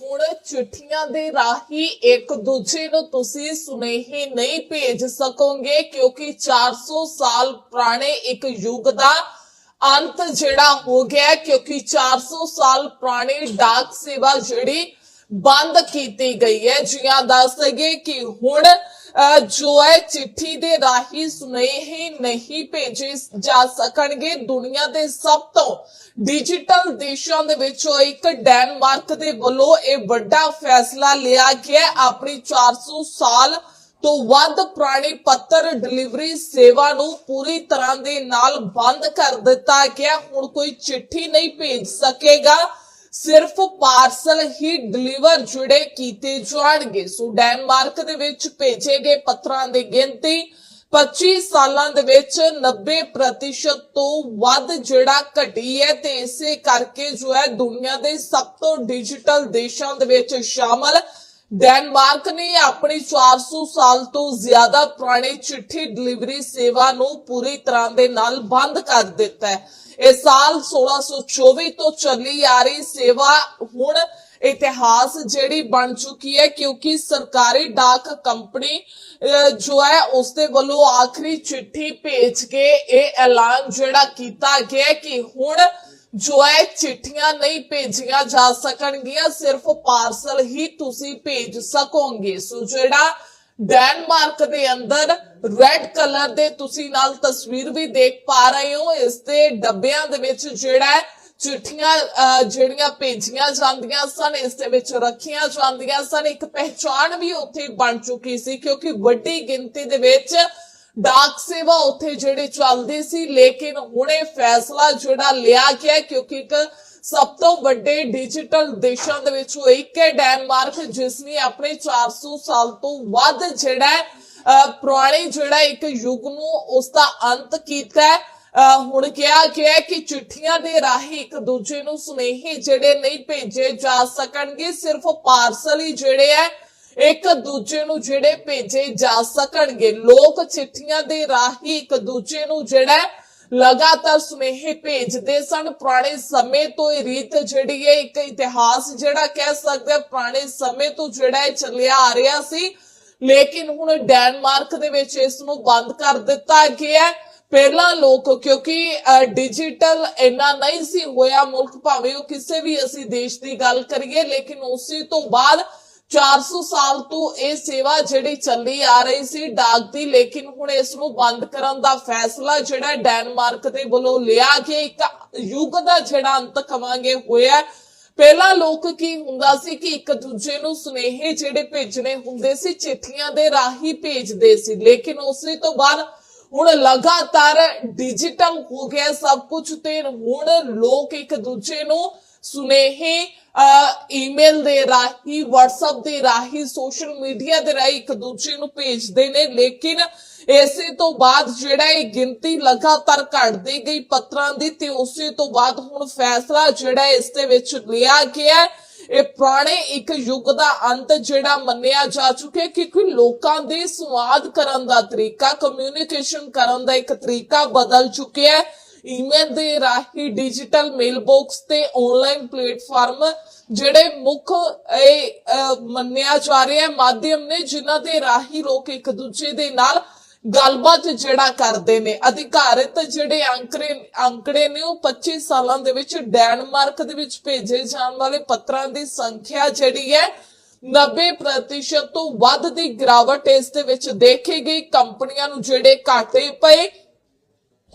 ਹੁਣ ਚਿੱਠੀਆਂ ਦੇ ਰਾਹੀਂ ਇੱਕ ਦੂਜੇ ਨੂੰ ਤੁਸੀਂ ਸੁਨੇਹੇ ਨਹੀਂ ਭੇਜ ਸਕੋਗੇ, ਕਿਉਂਕਿ 400 ਸਾਲ ਪੁਰਾਣੇ ਇੱਕ ਯੁੱਗ ਦਾ ਅੰਤ ਜਿਹੜਾ ਹੋ ਗਿਆ ਹੈ ਕਿਉਂਕਿ 400 ਸਾਲ ਪੁਰਾਣੀ ਡਾਕ ਸੇਵਾ ਜਿਹੜੀ ਬੰਦ ਕੀਤੀ ਗਈ ਹੈ। ਜੀਆਂ ਦੱਸ ਦਈਏ ਕਿ ਹੁਣ ਜੋ ਹੈ ਚਿੱਠੀ ਦੇ ਰਾਹੀਂ ਸੁਨੇਹੇ ਨਹੀਂ ਭੇਜੇ ਜਾ ਸਕਣਗੇ। ਦੁਨੀਆ ਦੇ ਸਭ ਤੋਂ ਡਿਜੀਟਲ ਦੇਸ਼ਾਂ ਦੇ ਵਿੱਚੋਂ ਇੱਕ ਡੈਨਮਾਰਕ ਦੇ ਵੱਲੋਂ ਇਹ ਵੱਡਾ ਫੈਸਲਾ ਲਿਆ ਗਿਆ ਹੈ। ਆਪਣੀ 400 ਸਾਲ ਤੋਂ ਵੱਧ ਪੁਰਾਣੀ ਪੱਤਰ ਡਿਲੀਵਰੀ ਸੇਵਾ ਨੂੰ ਪੂਰੀ ਤਰ੍ਹਾਂ ਦੇ ਨਾਲ ਬੰਦ ਕਰ ਦਿੱਤਾ ਗਿਆ। ਹੁਣ ਕੋਈ ਚਿੱਠੀ ਨਹੀਂ ਭੇਜ ਸਕੇਗਾ। ਸਿਰਫ ਪਾਰਸਲ ਹੀ ਡਿਲੀਵਰ ਜਿਹੜੇ ਕੀਤੇ ਜਾਣਗੇ। ਸੋ ਡੈਨਮਾਰਕ ਦੇ ਵਿੱਚ ਭੇਜੇ ਗਏ ਪੱਤਰਾਂ ਦੀ ਗਿਣਤੀ 25 ਸਾਲਾਂ ਦੇ ਵਿੱਚ 90% ਤੋਂ ਵੱਧ ਜਿਹੜਾ ਘਟੀ ਹੈ ਤੇ ਇਸੇ ਕਰਕੇ ਜੋ ਹੈ ਦੁਨੀਆ ਦੇ ਸਭ ਤੋਂ ਡਿਜੀਟਲ ਦੇਸ਼ਾਂ ਦੇ ਵਿੱਚ ਸ਼ਾਮਲ ਡੈਨਮਾਰਕ ਨੇ ਆਪਣੀ 400 ਸਾਲ ਤੋਂ ਜ਼ਿਆਦਾ ਪੁਰਾਣੀ ਚਿੱਠੀ ਡਿਲੀਵਰੀ ਸੇਵਾ ਨੂੰ ਪੂਰੀ ਤਰ੍ਹਾਂ ਦੇ ਨਾਲ ਬੰਦ ਕਰ ਦਿੱਤਾ ਹੈ। ਇਹ ਸਾਲ 1624 ਤੋਂ ਚੱਲੀ ਆ ਰਹੀ ਸੇਵਾ ਹੁਣ ਇਤਿਹਾਸ ਜਿਹੜੀ ਬਣ ਚੁੱਕੀ ਹੈ, ਕਿਉਂਕਿ ਸਰਕਾਰੀ ਡਾਕ ਕੰਪਨੀ ਜੋ ਹੈ ਉਸ ਦੇ ਵੱਲੋਂ ਆਖਰੀ ਚਿੱਠੀ ਭੇਜ ਕੇ ਇਹ ਐਲਾਨ ਜਿਹੜਾ ਕੀਤਾ ਗਿਆ ਕਿ ਹੁਣ ਜੋ ਹੈ ਚਿੱਠੀਆਂ ਨਹੀਂ ਭੇਜੀਆਂ ਜਾ ਸਕਣਗੀਆਂ, ਸਿਰਫ ਪਾਰਸਲ ਹੀ ਤੁਸੀਂ ਭੇਜ ਸਕੋਗੇ। ਸੋ ਜਿਹੜਾ ਡੈਨਮਾਰਕ ਦੇ ਅੰਦਰ ਰੈੱਡ ਕਲਰ ਦੇ ਤੁਸੀਂ ਨਾਲ ਤਸਵੀਰ ਵੀ ਦੇਖ ਪਾ ਰਹੇ ਹੋ, ਇਸ ਦੇ ਡੱਬਿਆਂ ਦੇ ਵਿੱਚ ਜਿਹੜਾ ਚਿੱਠੀਆਂ ਜਿਹੜੀਆਂ ਭੇਜੀਆਂ ਜਾਂਦੀਆਂ ਸਨ, ਇਸ ਦੇ ਵਿੱਚ ਰੱਖੀਆਂ ਜਾਂਦੀਆਂ ਸਨ। ਇੱਕ ਪਹਿਚਾਣ ਵੀ ਉੱਥੇ ਬਣ ਚੁੱਕੀ ਸੀ, ਕਿਉਂਕਿ ਵੱਡੀ ਗਿਣਤੀ ਦੇ ਵਿੱਚ ਡਾਕ ਸੇਵਾ ਉੱਥੇ ਜਿਹੜੀ ਚੱਲਦੀ ਸੀ ਲੇਕਿਨ ਹੁਣ ਫੈਸਲਾ ਜਿਹੜਾ ਲਿਆ ਗਿਆ ਕਿਉਂਕਿ ਇੱਕ ਸਭ ਤੋਂ ਵੱਡੇ ਡਿਜੀਟਲ ਦੇਸ਼ਾਂ ਦੇ ਵਿੱਚੋਂ ਇੱਕ ਹੈ ਡੈਨਮਾਰਕ ਜਿਸ ਨੇ ਆਪਣੇ 400 ਸਾਲ ਤੋਂ ਵੱਧ ਜਿਹੜਾ ਪੁਰਾਣੇ ਜਿਹੜਾ ਇੱਕ ਯੁੱਗ ਨੂੰ ਉਸ ਦਾ ਅੰਤ ਕੀਤਾ ਅਹ, ਹੁਣ ਕਿਹਾ ਗਿਆ ਕਿ ਚਿੱਠੀਆਂ ਦੇ ਰਾਹੀਂ ਇੱਕ ਦੂਜੇ ਨੂੰ ਸੁਨੇਹੇ ਜਿਹੜੇ ਨਹੀਂ ਭੇਜੇ ਜਾ ਸਕਣਗੇ ਸਿਰਫ ਪਾਰਸਲ ਹੀ ਜਿਹੜੇ ਹੈ ਇੱਕ ਦੂਜੇ ਨੂੰ ਜਿਹੜੇ ਭੇਜੇ ਜਾ ਸਕਣਗੇ। ਲੋਕ ਚਿੱਠੀਆਂ ਦੇ ਰਾਹੀਂ ਇੱਕ ਦੂਜੇ ਨੂੰ ਜਿਹੜਾ ਲਗਾਤਾਰ ਸੁਨੇਹੇ ਭੇਜਦੇ ਸਨ। ਪੁਰਾਣੇ ਸਮੇਂ ਤੋਂ ਇਹ ਰੀਤ ਜਿਹੜੀ ਹੈ ਇੱਕ ਇਤਿਹਾਸ ਜਿਹੜਾ ਕਹਿ ਸਕਦੇ ਪੁਰਾਣੇ ਸਮੇਂ ਤੋਂ ਜਿਹੜਾ ਇਹ ਚੱਲਿਆ ਆ ਰਿਹਾ ਸੀ। ਲੇਕਿਨ ਹੁਣ ਡੈਨਮਾਰਕ ਦੇ ਵਿੱਚ ਇਸ ਨੂੰ ਬੰਦ ਕਰ ਦਿੱਤਾ ਗਿਆ ਪਹਿਲਾਂ ਲੋਕ, ਕਿਉਂਕਿ ਡਿਜੀਟਲ ਇੰਨਾ ਨਹੀਂ ਸੀ ਹੋਇਆ। ਮੁਲਕ ਭਾਵੇਂ ਉਹ ਕਿਸੇ ਵੀ ਅਸੀਂ ਦੇਸ਼ ਦੀ ਗੱਲ ਕਰੀਏ, ਲੇਕਿਨ ਉਸੇ ਤੋਂ ਬਾਅਦ 400 ਸਾਲ ਤੋਂ ਇਹ ਸੇਵਾ ਜਿਹੜੀ ਚੱਲੀ ਆ ਰਹੀ ਸੀ ਡਾਕ ਦੀ ਲੇਕਿਨ ਹੁਣ ਇਸ ਨੂੰ ਬੰਦ ਕਰਨ ਦਾ ਫੈਸਲਾ ਜਿਹੜਾ ਡੈਨਮਾਰਕ ਦੇ ਵੱਲੋਂ ਲਿਆ ਗਿਆ, ਇੱਕ ਯੁੱਗ ਦਾ ਜਿਹੜਾ ਅੰਤ ਕਵਾਂਗੇ ਹੋਇਆ ਪਹਿਲਾਂ ਲੋਕ ਕੀ ਹੁੰਦਾ ਸੀ ਕਿ ਇੱਕ ਦੂਜੇ ਨੂੰ ਸੁਨੇਹੇ ਜਿਹੜੇ ਭੇਜਣੇ ਹੁੰਦੇ ਸੀ, ਚਿੱਠੀਆਂ ਦੇ ਰਾਹੀਂ ਭੇਜਦੇ ਸੀ, ਲੇਕਿਨ ਉਸੇ ਤੋਂ ਬਾਅਦ ਹੁਣ ਲਗਾਤਾਰ ਡਿਜੀਟਲ ਹੋ ਗਿਆ ਸਭ ਕੁਝ, ਤੇ ਹੁਣ ਲੋਕ ਇੱਕ ਦੂਜੇ ਨੂੰ ਸੁਨੇਹੇ ਈਮੇਲ ਦੇ ਰਾਹੀਂ, WhatsApp ਦੇ ਰਾਹੀਂ ਸੋਸ਼ਲ ਮੀਡੀਆ ਦੇ ਰਾਹੀਂ ਇੱਕ ਦੂਜੇ ਨੂੰ ਭੇਜਦੇ ਨੇ। ਲੇਕਿਨ ਇਸੇ ਤੋਂ ਬਾਅਦ ਜਿਹੜਾ ਇਹ ਗਿਣਤੀ ਲਗਾਤਾਰ ਘਟਦੀ ਗਈ ਪੱਤਰਾਂ ਦੀ, ਤੇ ਉਸੇ ਤੋਂ ਬਾਅਦ ਹੁਣ ਫੈਸਲਾ ਜਿਹੜਾ ਇਸ ਦੇ ਵਿੱਚ ਲਿਆ ਗਿਆ ਇਹ ਪੁਰਾਣੇ ਇੱਕ ਯੁੱਗ ਦਾ ਅੰਤ ਜਿਹੜਾ ਮੰਨਿਆ ਜਾ ਚੁੱਕਿਆ ਕਿਉਂਕਿ ਲੋਕਾਂ ਦੇ ਸੰਵਾਦ ਕਰਨ ਦਾ ਤਰੀਕਾ ਕਮਿਊਨੀਕੇਸ਼ਨ ਕਰਨ ਦਾ ਇੱਕ ਤਰੀਕਾ ਬਦਲ ਚੁੱਕਿਆ ਹੈ। ਈਮੇਲ ਦੇ ਰਾਹੀਂ ਡਿਜੀਟਲ ਮੇਲ ਬਾਕਸ ਤੇ ਆਨਲਾਈਨ ਪਲੇਟਫਾਰਮ ਜਿਹੜੇ ਮੁੱਖ, ਇਹ ਮੰਨਿਆ ਜਾ ਰਿਹਾ ਹੈ ਮਾਧਿਅਮ ਨੇ, ਜਿਨ੍ਹਾਂ ਦੇ ਰਾਹੀਂ ਲੋਕ ਇੱਕ ਦੂਜੇ ਦੇ ਨਾਲ ਗੱਲਬਾਤ ਜਿਹੜਾ ਕਰਦੇ ਨੇ। ਅਧਿਕਾਰਿਤ ਜਿਹੜੇ ਅੰਕੜੇ ਅੰਕੜੇ ਨੇ, ਉਹ 25 ਸਾਲਾਂ ਦੇ ਵਿੱਚ ਡੈਨਮਾਰਕ ਦੇ ਵਿੱਚ ਭੇਜੇ ਜਾਣ ਵਾਲੇ ਪੱਤਰਾਂ ਦੀ ਸੰਖਿਆ ਜਿਹੜੀ ਹੈ 90% ਤੋਂ ਵੱਧ ਦੀ ਗਿਰਾਵਟ ਇਸ ਦੇ ਵਿੱਚ ਦੇਖੀ ਗਈ। ਕੰਪਨੀਆਂ ਨੂੰ ਜਿਹੜੇ ਘਾਟੇ ਪਏ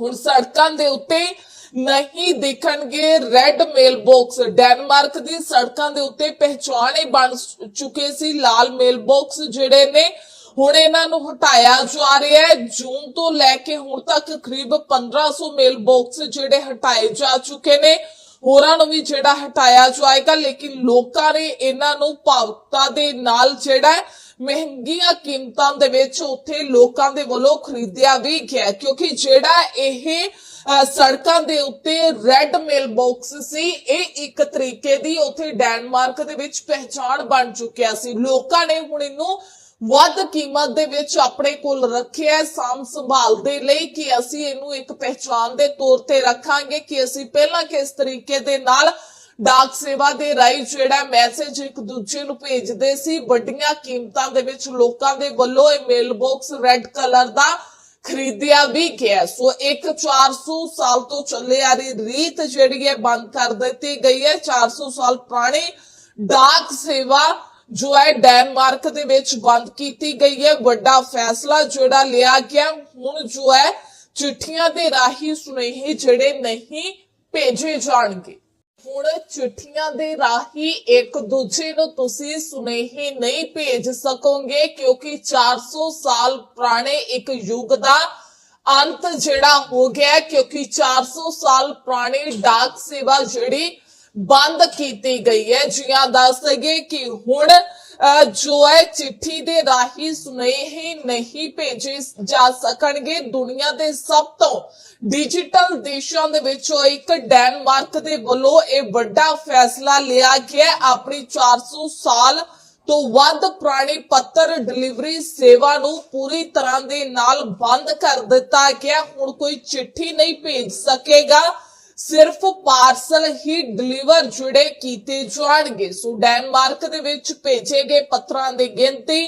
ਹੁਣ ਸੜਕਾਂ ਦੇ ਉੱਤੇ ਨਹੀਂ ਦਿਖਣਗੇ ਰੈੱਡ ਮੇਲ ਬਾਕਸ ਡੈਨਮਾਰਕ ਦੀ ਸੜਕਾਂ ਦੇ ਉੱਤੇ ਪਹਿਚਾਣ ਬਣ ਚੁੱਕੇ ਸੀ ਲਾਲ ਮੇਲ ਬਾਕਸ ਜਿਹੜੇ ਨੇ। ਹੁਣ ਇਹਨਾਂ ਨੂੰ ਹਟਾਇਆ ਜਾ ਰਿਹਾ ਹੈ। ਜੂਨ ਤੋਂ ਲੈ ਕੇ ਹੁਣ ਤੱਕ ਕਰੀਬ 1500 ਮੇਲ ਬਾਕਸ ਜਿਹੜੇ ਹਟਾਏ ਜਾ ਚੁੱਕੇ ਨੇ। ਹੋਰਾਂ ਨੂੰ ਵੀ ਜਿਹੜਾ ਹਟਾਇਆ ਜਾਏਗਾ, ਲੇਕਿਨ ਲੋਕਾਂ ਨੇ ਇਹਨਾਂ ਨੂੰ ਭਾਵੁਕਤਾ ਦੇ ਨਾਲ ਜਿਹੜਾ ਮਹਿੰਗੀਆਂ ਕੀਮਤਾਂ ਦੇ ਵਿੱਚ ਉੱਥੇ ਲੋਕਾਂ ਦੇ ਵੱਲੋਂ ਖਰੀਦਿਆ ਵੀ ਗਿਆ ਕਿਉਂਕਿ ਜਿਹੜਾ ਇਹ ਸੜਕਾਂ ਦੇ ਉੱਤੇ ਰੈੱਡ ਮੇਲ ਬਾਕਸ ਸੀ, ਇਹ ਇੱਕ ਤਰੀਕੇ ਦੀ ਉੱਥੇ ਡੈਨਮਾਰਕ ਦੇ ਵਿੱਚ ਪਹਿਚਾਣ ਬਣ ਚੁੱਕਿਆ ਸੀ। ਲੋਕਾਂ ਨੇ ਹੁਣ ਇਹਨੂੰ ਵੱਧ ਕੀਮਤ ਦੇ ਵਿੱਚ ਆਪਣੇ ਕੋਲ ਰੱਖਿਆ ਹੈ, ਸਾਂਭ ਸੰਭਾਲ ਦੇ ਲਈ ਕਿ ਅਸੀਂ ਇਹਨੂੰ ਇੱਕ ਪਹਿਚਾਨ ਦੇ ਤੌਰ ਤੇ ਰੱਖਾਂਗੇ ਕਿ ਅਸੀਂ ਪਹਿਲਾਂ ਕਿਸ ਤਰੀਕੇ ਦੇ ਨਾਲ ਡਾਕ ਸੇਵਾ ਦੇ ਰਾਹੀਂ ਜਿਹੜਾ ਮੈਸੇਜ ਇੱਕ ਦੂਜੇ ਨੂੰ ਭੇਜਦੇ ਸੀ, ਵੱਡੀਆਂ ਕੀਮਤਾਂ ਦੇ ਵਿੱਚ ਲੋਕਾਂ ਦੇ ਵੱਲੋਂ ਇਹ ਮੇਲ ਬਾਕਸ ਰੈੱਡ ਕਲਰ ਦਾ ਖਰੀਦਿਆ ਵੀ ਗਿਆ। ਸੋ ਇੱਕ 400 ਸਾਲ ਤੋਂ ਚੱਲੇ ਆ ਰਹੀ ਰੀਤ ਜਿਹੜੀ ਹੈ ਬੰਦ ਕਰ ਦਿੱਤੀ ਗਈ ਹੈ। 400 ਸਾਲ ਪੁਰਾਣੀ ਡਾਕ ਸੇਵਾ ਜੋ ਹੈ ਡੈਨਮਾਰਕ ਦੇ ਵਿੱਚ ਬੰਦ ਕੀਤੀ ਗਈ ਹੈ। ਵੱਡਾ ਫੈਸਲਾ ਜਿਹੜਾ ਲਿਆ ਗਿਆ, ਹੁਣ ਜੋ ਹੈ ਚਿੱਠੀਆਂ ਦੇ ਰਾਹੀਂ ਸੁਨੇਹੇ ਜਿਹੜੇ ਨਹੀਂ ਭੇਜੇ ਜਾਣਗੇ। ਹੁਣ ਚਿੱਠੀਆਂ ਦੇ ਰਾਹੀਂ ਇੱਕ ਦੂਜੇ ਨੂੰ ਤੁਸੀਂ ਸੁਨੇਹੇ ਨਹੀਂ ਭੇਜ ਸਕੋਗੇ ਕਿਉਂਕਿ 400 ਸਾਲ ਪੁਰਾਣੇ ਇੱਕ ਯੁੱਗ ਦਾ ਅੰਤ ਜਿਹੜਾ ਹੋ ਗਿਆ ਹੈ, ਕਿਉਂਕਿ 400 ਸਾਲ ਪੁਰਾਣੀ ਡਾਕ ਸੇਵਾ ਜਿਹੜੀ ਬੰਦ ਕੀਤੀ ਗਈ ਹੈ। ਜੀਆਂ ਦੱਸ ਦਈਏ ਕਿ ਹੁਣ ਜੋ ਹੈ ਚਿੱਠੀ ਦੇ ਰਾਹੀਂ ਸੁਨੇਹੇ ਨਹੀਂ ਭੇਜੇ ਜਾ ਸਕਣਗੇ। ਦੁਨੀਆ ਦੇ ਸਭ ਤੋਂ ਡਿਜੀਟਲ ਦੇਸ਼ਾਂ ਦੇ ਵਿੱਚੋਂ ਇੱਕ ਡੈਨਮਾਰਕ ਦੇ ਵੱਲੋਂ ਇਹ ਵੱਡਾ ਫੈਸਲਾ ਲਿਆ ਗਿਆ। ਹੈ। ਆਪਣੀ 400 ਸਾਲ ਤੋਂ ਵੱਧ ਪੁਰਾਣੀ ਪੱਤਰ ਡਿਲੀਵਰੀ ਸੇਵਾ ਨੂੰ ਪੂਰੀ ਤਰ੍ਹਾਂ ਦੇ ਨਾਲ ਬੰਦ ਕਰ ਦਿੱਤਾ ਗਿਆ। ਹੁਣ ਕੋਈ ਚਿੱਠੀ ਨਹੀਂ ਭੇਜ ਸਕੇਗਾ। ਸਿਰਫ ਪਾਰਸਲ ਹੀ ਡਿਲੀਵਰ ਜਿਹੜੇ ਕੀਤੇ ਜਾਣਗੇ। ਸੋ ਡੈਨਮਾਰਕ ਦੇ ਵਿੱਚ ਭੇਜੇ ਗਏ ਪੱਤਰਾਂ ਦੀ ਗਿਣਤੀ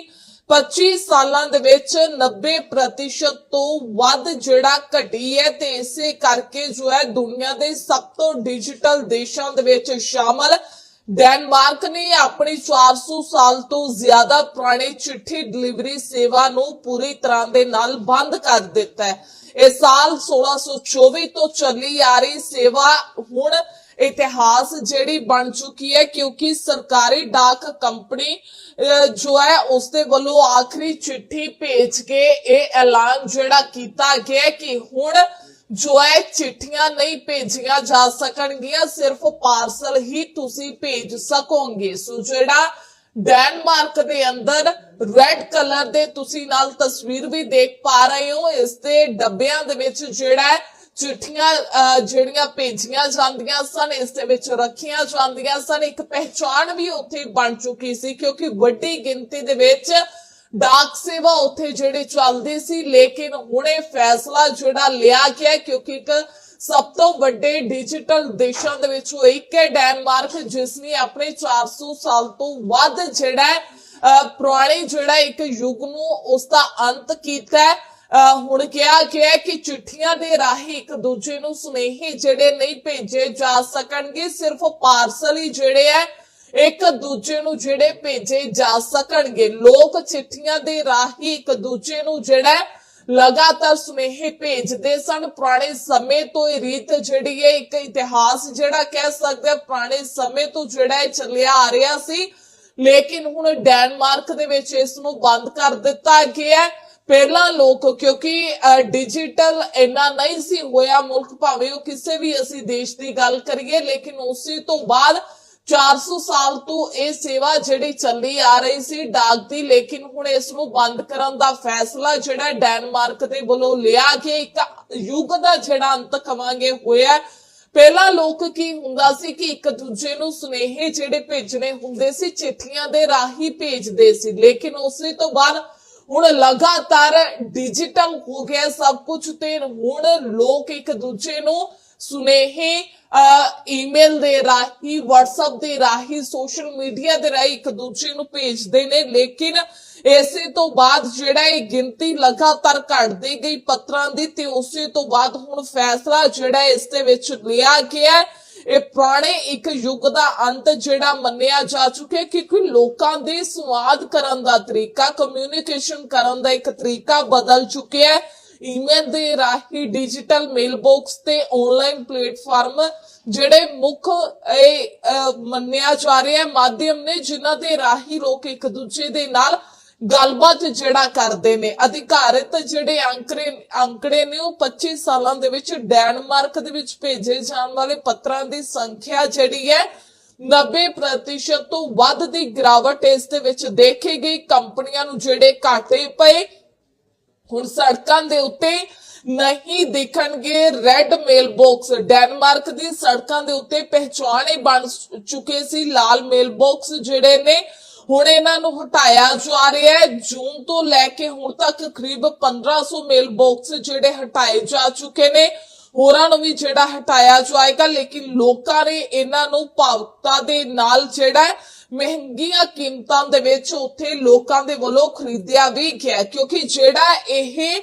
25 ਸਾਲਾਂ ਦੇ ਵਿੱਚ 90% ਤੋਂ ਵੱਧ ਜਿਹੜਾ ਘਟੀ ਹੈ ਤੇ ਇਸੇ ਕਰਕੇ ਜੋ ਹੈ ਦੁਨੀਆ ਦੇ ਸਭ ਤੋਂ ਡਿਜੀਟਲ ਦੇਸ਼ਾਂ ਦੇ ਵਿੱਚ ਸ਼ਾਮਲ ਡੈਨਮਾਰਕ ਨੇ ਆਪਣੀ 400 ਸਾਲ ਤੋਂ ਜ਼ਿਆਦਾ ਪੁਰਾਣੀ ਚਿੱਠੀ ਡਿਲੀਵਰੀ ਸੇਵਾ ਨੂੰ ਪੂਰੀ ਤਰ੍ਹਾਂ ਦੇ ਨਾਲ ਬੰਦ ਕਰ ਦਿੱਤਾ ਹੈ। ਇਹ ਸਾਲ 1624 ਤੋਂ ਚੱਲੀ ਆ ਰਹੀ ਸੇਵਾ ਹੁਣ ਇਤਿਹਾਸ ਜਿਹੜੀ ਬਣ ਚੁੱਕੀ ਹੈ, ਕਿਉਂਕਿ ਸਰਕਾਰੀ ਡਾਕ ਕੰਪਨੀ ਜੋ ਹੈ ਉਸ ਦੇ ਵੱਲੋਂ ਆਖਰੀ ਚਿੱਠੀ ਭੇਜ ਕੇ ਇਹ ਐਲਾਨ ਜਿਹੜਾ ਕੀਤਾ ਗਿਆ ਕਿ ਹੁਣ ਜੋ ਹੈ ਚਿੱਠੀਆਂ ਨਹੀਂ ਭੇਜੀਆਂ ਜਾ ਸਕਣਗੀਆਂ, ਸਿਰਫ ਪਾਰਸਲ ਹੀ ਤੁਸੀਂ ਭੇਜ ਸਕੋਗੇ। ਸੋ ਜਿਹੜਾ ਡੈਨਮਾਰਕ ਦੇ ਅੰਦਰ ਰੈੱਡ ਕਲਰ ਦੇ ਤੁਸੀਂ ਨਾਲ ਤਸਵੀਰ ਵੀ ਦੇਖ ਪਾ ਰਹੇ ਹੋ, ਇਸ ਦੇ ਡੱਬਿਆਂ ਦੇ ਵਿੱਚ ਜਿਹੜਾ ਚਿੱਠੀਆਂ ਜਿਹੜੀਆਂ ਭੇਜੀਆਂ ਜਾਂਦੀਆਂ ਸਨ, ਇਸ ਦੇ ਵਿੱਚ ਰੱਖੀਆਂ ਜਾਂਦੀਆਂ ਸਨ। ਇੱਕ ਪਹਿਚਾਣ ਵੀ ਉੱਥੇ ਬਣ ਚੁੱਕੀ ਸੀ, ਕਿਉਂਕਿ ਵੱਡੀ ਗਿਣਤੀ ਦੇ ਵਿੱਚ ਡਾਕ ਸੇਵਾ ਉੱਥੇ ਜਿਹੜੀ ਚੱਲਦੀ ਸੀ ਲੇਕਿਨ ਹੁਣ ਫੈਸਲਾ ਜਿਹੜਾ ਲਿਆ ਗਿਆ ਕਿਉਂਕਿ ਇੱਕ ਸਭ ਤੋਂ ਵੱਡੇ ਡਿਜੀਟਲ ਦੇਸ਼ਾਂ ਦੇ ਵਿੱਚੋਂ ਇੱਕ ਹੈ ਡੈਨਮਾਰਕ ਜਿਸ ਨੇ ਆਪਣੇ 400 ਸਾਲ ਤੋਂ ਵੱਧ ਜਿਹੜਾ ਪੁਰਾਣੇ ਜਿਹੜਾ ਇੱਕ ਯੁੱਗ ਨੂੰ ਉਸ ਦਾ ਅੰਤ ਕੀਤਾ ਅਹ, ਹੁਣ ਕਿਹਾ ਗਿਆ ਕਿ ਚਿੱਠੀਆਂ ਦੇ ਰਾਹੀਂ ਇੱਕ ਦੂਜੇ ਨੂੰ ਸੁਨੇਹੇ ਜਿਹੜੇ ਨਹੀਂ ਭੇਜੇ ਜਾ ਸਕਣਗੇ ਸਿਰਫ ਪਾਰਸਲ ਹੀ ਜਿਹੜੇ ਹੈ ਇੱਕ ਦੂਜੇ ਨੂੰ ਜਿਹੜੇ ਭੇਜੇ ਜਾ ਸਕਣਗੇ। ਲੋਕ ਚਿੱਠੀਆਂ ਦੇ ਰਾਹੀਂ ਇੱਕ ਦੂਜੇ ਨੂੰ ਜਿਹੜਾ ਲਗਾਤਾਰ ਸੁਨੇਹੇ ਭੇਜਦੇ ਸਨ। ਪੁਰਾਣੇ ਸਮੇਂ ਤੋਂ ਇਹ ਰੀਤ ਜਿਹੜੀ ਹੈ ਇੱਕ ਇਤਿਹਾਸ ਜਿਹੜਾ ਕਹਿ ਸਕਦੇ ਹਾਂ ਪੁਰਾਣੇ ਸਮੇਂ ਤੋਂ ਜਿਹੜਾ ਇਹ ਚੱਲਿਆ ਆ ਰਿਹਾ ਸੀ। ਲੇਕਿਨ ਹੁਣ ਡੈਨਮਾਰਕ ਦੇ ਵਿੱਚ ਇਸ ਨੂੰ ਬੰਦ ਕਰ ਦਿੱਤਾ ਗਿਆ ਪਹਿਲਾਂ ਲੋਕ, ਕਿਉਂਕਿ ਡਿਜੀਟਲ ਇੰਨਾ ਨਹੀਂ ਸੀ ਹੋਇਆ। ਮੁਲਕ ਭਾਵੇਂ ਉਹ ਕਿਸੇ ਵੀ ਅਸੀਂ ਦੇਸ਼ ਦੀ ਗੱਲ ਕਰੀਏ, ਲੇਕਿਨ ਉਸੇ ਤੋਂ ਬਾਅਦ 400 ਸਾਲ ਤੋਂ ਇਹ ਸੇਵਾ ਜਿਹੜੀ ਚੱਲੀ ਆ ਰਹੀ ਸੀ ਡਾਕ ਦੀ ਲੇਕਿਨ ਹੁਣ ਇਸ ਨੂੰ ਬੰਦ ਕਰਨ ਦਾ ਫੈਸਲਾ ਜਿਹੜਾ ਡੈਨਮਾਰਕ ਦੇ ਵੱਲੋਂ ਲਿਆ ਗਿਆ, ਇੱਕ ਯੁੱਗ ਦਾ ਜਿਹੜਾ ਅੰਤ ਕਵਾਂਗੇ ਹੋਇਆ ਪਹਿਲਾਂ ਲੋਕ ਕੀ ਹੁੰਦਾ ਸੀ ਕਿ ਇੱਕ ਦੂਜੇ ਨੂੰ ਸੁਨੇਹੇ ਜਿਹੜੇ ਭੇਜਣੇ ਹੁੰਦੇ ਸੀ, ਚਿੱਠੀਆਂ ਦੇ ਰਾਹੀਂ ਭੇਜਦੇ ਸੀ, ਲੇਕਿਨ ਉਸੇ ਤੋਂ ਬਾਅਦ ਹੁਣ ਲਗਾਤਾਰ ਡਿਜੀਟਲ ਹੋ ਗਿਆ ਸਭ ਕੁਝ ਤੇ ਹੁਣ ਲੋਕ ਇੱਕ ਦੂਜੇ ਨੂੰ ਸੁਨੇਹੇ ਈਮੇਲ ਦੇ ਰਾਹੀਂ, WhatsApp ਦੇ ਰਾਹੀਂ ਸੋਸ਼ਲ ਮੀਡੀਆ ਦੇ ਰਾਹੀਂ ਇੱਕ ਦੂਜੇ ਨੂੰ ਭੇਜਦੇ ਨੇ। ਲੇਕਿਨ ਇਸੇ ਤੋਂ ਬਾਅਦ ਜਿਹੜਾ ਇਹ ਗਿਣਤੀ ਲਗਾਤਾਰ ਘਟਦੀ ਗਈ ਪੱਤਰਾਂ ਦੀ, ਤੇ ਉਸੇ ਤੋਂ ਬਾਅਦ ਹੁਣ ਫੈਸਲਾ ਜਿਹੜਾ ਇਸ ਦੇ ਵਿੱਚ ਲਿਆ ਗਿਆ ਇਹ ਪੁਰਾਣੇ ਇੱਕ ਯੁੱਗ ਦਾ ਅੰਤ ਜਿਹੜਾ ਮੰਨਿਆ ਜਾ ਚੁੱਕਿਆ ਕਿਉਂਕਿ ਲੋਕਾਂ ਦੇ ਸੰਵਾਦ ਕਰਨ ਦਾ ਤਰੀਕਾ ਕਮਿਊਨੀਕੇਸ਼ਨ ਕਰਨ ਦਾ ਇੱਕ ਤਰੀਕਾ ਬਦਲ ਚੁੱਕਿਆ ਹੈ। ਈਮੇਲ ਦੇ ਰਾਹੀਂ ਡਿਜੀਟਲ ਮੇਲ ਬਾਕਸ ਤੇ ਆਨਲਾਈਨ ਪਲੇਟਫਾਰਮ ਜਿਹੜੇ ਮੁੱਖ, ਇਹ ਮੰਨਿਆ ਜਾ ਰਿਹਾ ਹੈ ਮਾਧਿਅਮ ਨੇ, ਜਿਨ੍ਹਾਂ ਦੇ ਰਾਹੀਂ ਲੋਕ ਇੱਕ ਦੂਜੇ ਦੇ ਨਾਲ ਗੱਲਬਾਤ ਜਿਹੜਾ ਕਰਦੇ ਨੇ। ਅਧਿਕਾਰਿਤ ਜਿਹੜੇ ਅੰਕੜੇ ਅੰਕੜੇ ਨੇ, ਉਹ 25 ਸਾਲਾਂ ਦੇ ਵਿੱਚ ਡੈਨਮਾਰਕ ਦੇ ਵਿੱਚ ਭੇਜੇ ਜਾਣ ਵਾਲੇ ਪੱਤਰਾਂ ਦੀ ਸੰਖਿਆ ਜਿਹੜੀ ਹੈ 90% ਤੋਂ ਵੱਧ ਦੀ ਗਿਰਾਵਟ ਇਸ ਦੇ ਵਿੱਚ ਦੇਖੀ ਗਈ। ਕੰਪਨੀਆਂ ਨੂੰ ਜਿਹੜੇ ਘਾਟੇ ਪਏ ਹੁਣ ਸੜਕਾਂ ਦੇ ਉੱਤੇ ਨਹੀਂ ਦਿਖਣਗੇ ਰੈੱਡ ਮੇਲ ਬਾਕਸ ਡੈਨਮਾਰਕ ਦੀ ਸੜਕਾਂ ਦੇ ਉੱਤੇ ਪਹਿਚਾਣ ਬਣ ਚੁੱਕੇ ਸੀ ਲਾਲ ਮੇਲ ਬਾਕਸ ਜਿਹੜੇ ਨੇ। ਹੁਣ ਇਹਨਾਂ ਨੂੰ ਹਟਾਇਆ ਜਾ ਰਿਹਾ ਹੈ। ਜੂਨ ਤੋਂ ਲੈ ਕੇ ਹੁਣ ਤੱਕ ਕਰੀਬ 1500 ਮੇਲ ਬਾਕਸ ਜਿਹੜੇ ਹਟਾਏ ਜਾ ਚੁੱਕੇ ਨੇ। ਹੋਰਾਂ ਨੂੰ ਵੀ ਜਿਹੜਾ ਹਟਾਇਆ ਜਾਏਗਾ, ਲੇਕਿਨ ਲੋਕਾਂ ਨੇ ਇਹਨਾਂ ਨੂੰ ਭਾਵੁਕਤਾ ਦੇ ਨਾਲ ਜਿਹੜਾ ਮਹਿੰਗੀਆਂ ਕੀਮਤਾਂ ਦੇ ਵਿੱਚ ਉੱਥੇ ਲੋਕਾਂ ਦੇ ਵੱਲੋਂ ਖਰੀਦਿਆ ਵੀ ਗਿਆ ਕਿਉਂਕਿ ਜਿਹੜਾ ਇਹ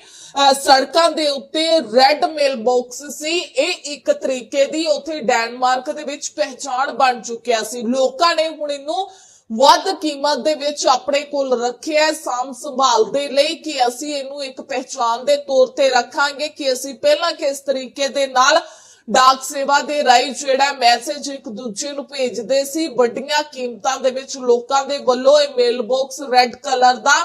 ਸੜਕਾਂ ਦੇ ਉੱਤੇ ਰੈੱਡ ਮੇਲ ਬਾਕਸ ਸੀ, ਇਹ ਇੱਕ ਤਰੀਕੇ ਦੀ ਉੱਥੇ ਡੈਨਮਾਰਕ ਦੇ ਵਿੱਚ ਪਹਿਚਾਣ ਬਣ ਚੁੱਕਿਆ ਸੀ। ਲੋਕਾਂ ਨੇ ਹੁਣ ਇਹਨੂੰ ਵੱਧ ਕੀਮਤ ਦੇ ਵਿੱਚ ਆਪਣੇ ਕੋਲ ਰੱਖਿਆ ਹੈ, ਸਾਂਭ ਸੰਭਾਲ ਦੇ ਲਈ ਕਿ ਅਸੀਂ ਇਹਨੂੰ ਇੱਕ ਪਹਿਚਾਣ ਦੇ ਤੌਰ ਤੇ ਰੱਖਾਂਗੇ ਕਿ ਅਸੀਂ ਪਹਿਲਾਂ ਕਿਸ ਤਰੀਕੇ ਦੇ ਨਾਲ ਡਾਕ ਸੇਵਾ ਦੇ ਰਾਹੀਂ ਜਿਹੜਾ ਮੈਸੇਜ ਇੱਕ ਦੂਜੇ ਨੂੰ ਭੇਜਦੇ ਸੀ, ਵੱਡੀਆਂ ਕੀਮਤਾਂ ਦੇ ਵਿੱਚ ਲੋਕਾਂ ਦੇ ਵੱਲੋਂ ਇਹ ਮੇਲ ਬਾਕਸ ਰੈੱਡ ਕਲਰ ਦਾ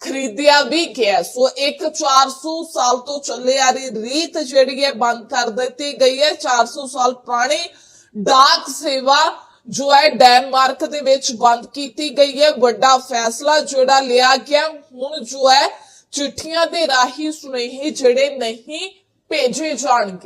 ਖਰੀਦਿਆ ਵੀ ਗਿਆ। ਸੋ ਇੱਕ 400 ਸਾਲ ਤੋਂ ਚੱਲੇ ਆ ਰਹੀ ਰੀਤ ਜਿਹੜੀ ਹੈ ਬੰਦ ਕਰ ਦਿੱਤੀ ਗਈ ਹੈ। 400 ਸਾਲ ਪੁਰਾਣੀ ਡਾਕ ਸੇਵਾ ਜੋ ਹੈ ਡੈਨਮਾਰਕ ਦੇ ਵਿੱਚ ਬੰਦ ਕੀਤੀ ਗਈ ਹੈ। ਵੱਡਾ ਫੈਸਲਾ ਜਿਹੜਾ ਲਿਆ ਗਿਆ, ਹੁਣ ਜੋ ਹੈ ਚਿੱਠੀਆਂ ਦੇ ਰਾਹੀਂ ਸੁਨੇਹੇ ਜਿਹੜੇ ਨਹੀਂ ਭੇਜੇ ਜਾਣਗੇ।